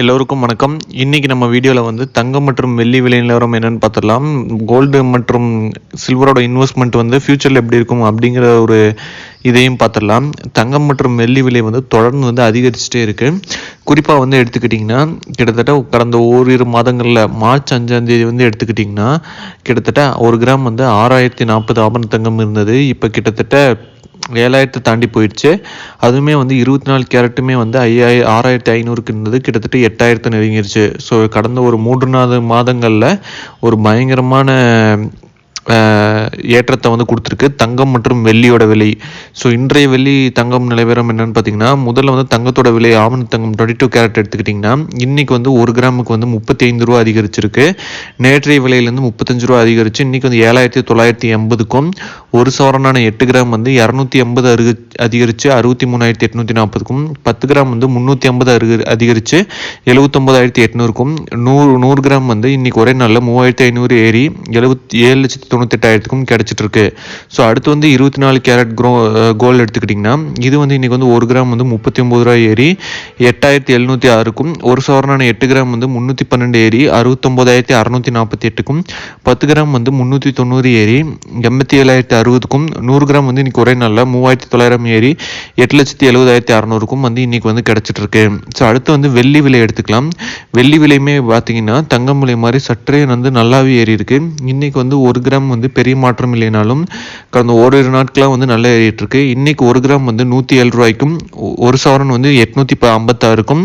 எல்லோருக்கும் வணக்கம். இன்றைக்கி நம்ம வீடியோவில் வந்து தங்கம் மற்றும் வெள்ளி விலை நிலவரம் என்னென்னு பார்த்துடலாம். கோல்டு மற்றும் சில்வரோட இன்வெஸ்ட்மெண்ட் வந்து ஃப்யூச்சரில் எப்படி இருக்கும் அப்படிங்கிற ஒரு இதையும் பார்த்துடலாம். தங்கம் மற்றும் வெள்ளி விலை வந்து தொடர்ந்து வந்து அதிகரிச்சுட்டே இருக்குது குறிப்பாக வந்து எடுத்துக்கிட்டிங்கன்னா கிட்டத்தட்ட கடந்த ஓரிரு மாதங்களில் மார்ச் அஞ்சாம் தேதி வந்து எடுத்துக்கிட்டிங்கன்னா கிட்டத்தட்ட ஒரு கிராம் வந்து ஆறாயிரத்தி நாற்பது ஆபரண தங்கம் இருந்தது. இப்போ கிட்டத்தட்ட ஏழாயிரத்தை தாண்டி போயிடுச்சு. அதுவுமே வந்து இருபத்தி நாலு கேரட்டுமே வந்து ஐயாயிர ஆறாயிரத்தி ஐநூறுக்கு இருந்தது கிட்டத்தட்ட எட்டாயிரத்தை நெருங்கிருச்சு. ஸோ கடந்த ஒரு மூன்று நாலு மாதங்களில் ஒரு பயங்கரமான ஏற்றத்தை வந்து கொடுத்துருக்கு. தங்கம் மற்றும் வெள்ளியோட விலை. ஸோ இன்றைய வெள்ளி தங்கம் நிலவரம் என்னன்னு பார்த்தீங்கன்னா முதல்ல வந்து தங்கத்தோட விலை ஆவண தங்கம் டுவெண்ட்டி டூ கேரட் எடுத்துக்கிட்டிங்கன்னா இன்றைக்கி வந்து ஒரு கிராமுக்கு வந்து முப்பத்தி ஐந்து ரூபா அதிகரிச்சிருக்கு. நேற்றைய விலையிலேருந்து முப்பத்தஞ்சு ரூபா அதிகரிச்சு இன்றைக்கி வந்து ஏழாயிரத்தி தொள்ளாயிரத்தி எண்பதுக்கும் ஒரு சவரனான எட்டு கிராம் வந்து இரநூத்தி எண்பது அருகு அதிகரிச்சு அறுபத்தி மூணாயிரத்தி எட்நூற்றி நாற்பதுக்கும் பத்து கிராம் வந்து முந்நூற்றி ஐம்பது அருகு அதிகரிச்சு எழுபத்தொம்பதாயிரத்தி எட்நூறுக்கும் நூறு நூறு கிராம் வந்து இன்றைக்கி ஒரே நாளில் மூவாயிரத்தி ஐநூறு ஏறி எழுபத்தி ஏழு லட்சத்தி தொண்ணூத்தெட்டாயிரத்துக்கும் கிடைச்சிட்டு இருக்கு ஸோ அடுத்து வந்து இருபத்தி நாலு கேரட் க்ரோ கோல்டு எடுத்துக்கிட்டிங்கன்னா இது வந்து இன்றைக்கி வந்து ஒரு கிராம் வந்து முப்பத்தி ஒம்பது ரூபாய் ஏறி எட்டாயிரத்தி எழுநூற்றி ஆறுக்கும் ஒரு சவரனான எட்டு கிராம் வந்து முந்நூற்றி பன்னெண்டு ஏறி அறுபத்தொம்போதாயிரத்தி அறநூற்றி நாற்பத்தி எட்டுக்கும் பத்து கிராம் வந்து முந்நூற்றி தொண்ணூறு ஏறி எண்பத்தி ஏழாயிரத்தி அறுபதுக்கும் நூறு கிராம் வந்து இன்றைக்கி ஒரே நாளில் மூவாயிரத்தி தொள்ளாயிரம் ஏறி எட்டு லட்சத்தி எழுபதாயிரத்தி அறநூறுக்கும் வந்து இன்றைக்கி வந்து கிடச்சிட்டு இருக்கு ஸோ அடுத்து வந்து வெள்ளி விலை எடுத்துக்கலாம். வெள்ளி விலையுமே பார்த்தீங்கன்னா தங்கம் விலை மாதிரி சற்றே வந்து நல்லாவே ஏறி இருக்கு இன்றைக்கி வந்து ஒரு கிராம் வந்து பெரிய மாற்றம் இல்லைனாலும் கடந்த ஓரிரு நாட்களாக வந்து நல்லா ஏறிட்டு இருக்கு இன்னைக்கு ஒரு கிராம் வந்து நூற்றி ஏழு ரூபாய்க்கும் ஒரு சவரன் வந்து எட்நூற்றி ப ஐம்பத்தாறுக்கும்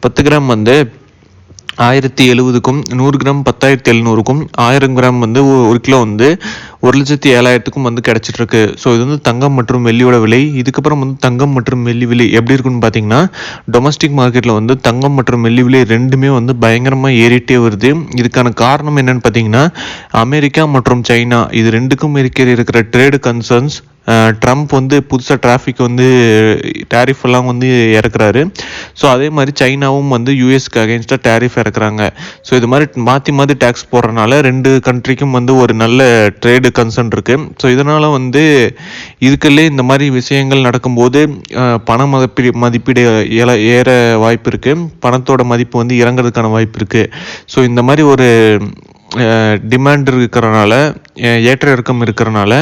பத்து கிராம் வந்து ஆயிரத்தி எழுபதுக்கும் நூறு கிராம் பத்தாயிரத்தி எழுநூறுக்கும் ஆயிரம் கிராம் வந்து ஒரு கிலோ வந்து ஒரு லட்சத்தி ஏழாயிரத்துக்கும் வந்து கிடைச்சிட்டு இருக்கு ஸோ இது வந்து தங்கம் மற்றும் வெள்ளியோட விலை. இதுக்கப்புறம் வந்து தங்கம் மற்றும் வெள்ளி விலை எப்படி இருக்குன்னு பார்த்தீங்கன்னா டொமஸ்டிக் மார்க்கெட்டில் வந்து தங்கம் மற்றும் வெள்ளி விலை ரெண்டுமே வந்து பயங்கரமாக ஏறிட்டே வருது. இதுக்கான காரணம் என்னன்னு பார்த்தீங்கன்னா அமெரிக்கா மற்றும் சைனா இது ரெண்டுக்கும் இருக்கிற இருக்கிற ட்ரேடு கன்சர்ன்ஸ் ட்ரம்ப் வந்து புதுசாக டிராஃபிக் வந்து டேரிஃப் எல்லாம் வந்து இறக்குறாரு. ஸோ அதே மாதிரி சைனாவும் வந்து யூஎஸ்க்கு அகேன்ஸ்டாக டேரிஃப் இறக்குறாங்க. ஸோ இது மாதிரி மாற்றி மாற்றி டேக்ஸ் போடுறனால ரெண்டு கண்ட்ரிக்கும் வந்து ஒரு நல்ல ட்ரேடு கன்சர்ன் இருக்குது ஸோ இதனால் வந்து இதுக்குள்ளே இந்த மாதிரி விஷயங்கள் நடக்கும்போது பண மதிப்பீடு மதிப்பீடு ஏல ஏற வாய்ப்பு இருக்குது பணத்தோட மதிப்பு வந்து இறங்குறதுக்கான வாய்ப்பு இருக்குது ஸோ இந்த மாதிரி ஒரு டிமாண்ட் இருக்கிறனால ஏற்ற இறக்கம் இருக்கிறனால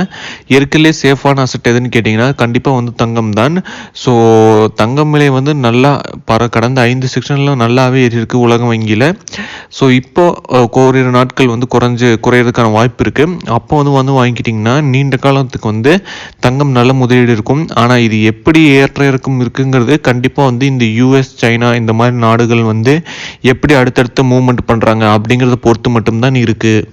இயற்கையிலே சேஃபான அசட் எதுன்னு கேட்டிங்கன்னா கண்டிப்பாக வந்து தங்கம் தான். ஸோ தங்கம் விலை வந்து நல்லா பர கடந்த ஐந்து செக்ஷனில் நல்லாவே இருக்குது இருக்கு உலக வங்கியில். ஸோ இப்போ ஓரிரு நாட்கள் வந்து குறைஞ்சு குறையிறதுக்கான வாய்ப்பு இருக்குது அப்போ வந்து வந்து வாங்கிக்கிட்டிங்கன்னா நீண்ட காலத்துக்கு வந்து தங்கம் நல்ல முதலீடு இருக்கும். ஆனால் இது எப்படி ஏற்ற இறக்கம் இருக்குங்கிறது கண்டிப்பாக வந்து இந்த யூஎஸ் சைனா இந்த மாதிரி நாடுகள் வந்து எப்படி அடுத்தடுத்து மூவ்மெண்ட் பண்ணுறாங்க அப்படிங்கிறத பொறுத்து மட்டும்தான் இருக்கு.